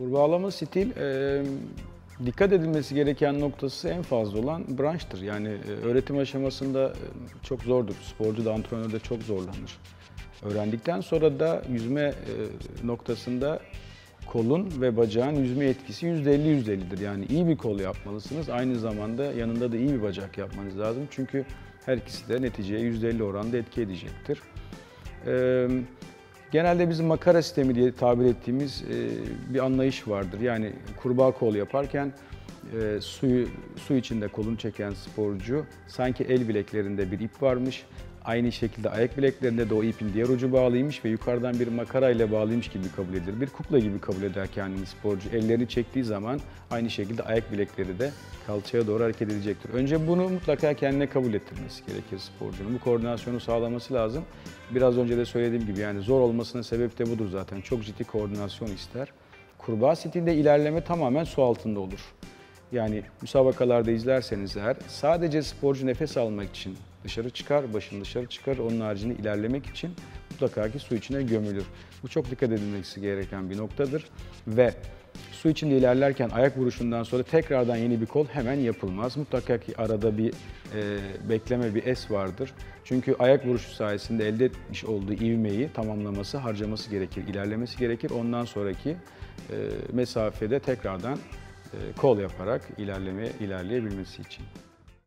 Kurbağalama stil e, dikkat edilmesi gereken noktası en fazla olan branştır. Yani e, öğretim aşamasında e, çok zordur. Sporcu da antrenör de çok zorlanır. Öğrendikten sonra da yüzme e, noktasında kolun ve bacağın yüzme etkisi %50 %50'dir. Yani iyi bir kol yapmalısınız. Aynı zamanda yanında da iyi bir bacak yapmanız lazım. Çünkü her ikisi de neticeye %50 oranda etki edecektir. Ee, genelde bizim makara sistemi diye tabir ettiğimiz e, bir anlayış vardır. Yani kurbağa kol yaparken e, suyu su içinde kolunu çeken sporcu sanki el bileklerinde bir ip varmış. Aynı şekilde ayak bileklerinde de o ipin diğer ucu bağlıymış ve yukarıdan bir makara ile bağlıymış gibi kabul edilir. Bir kukla gibi kabul eder kendini sporcu. Ellerini çektiği zaman aynı şekilde ayak bilekleri de kalçaya doğru hareket edecektir. Önce bunu mutlaka kendine kabul ettirmesi gerekir sporcunun. Bu koordinasyonu sağlaması lazım. Biraz önce de söylediğim gibi yani zor olmasının sebebi de budur zaten. Çok ciddi koordinasyon ister. Kurbağa stilinde ilerleme tamamen su altında olur. Yani müsabakalarda izlerseniz eğer sadece sporcu nefes almak için dışarı çıkar, başını dışarı çıkar. Onun haricinde ilerlemek için mutlaka ki su içine gömülür. Bu çok dikkat edilmesi gereken bir noktadır. Ve su içinde ilerlerken ayak vuruşundan sonra tekrardan yeni bir kol hemen yapılmaz. Mutlaka ki arada bir e, bekleme, bir es vardır. Çünkü ayak vuruşu sayesinde elde etmiş olduğu ivmeyi tamamlaması, harcaması gerekir, ilerlemesi gerekir. Ondan sonraki e, mesafede tekrardan e, kol yaparak ilerleme ilerleyebilmesi için.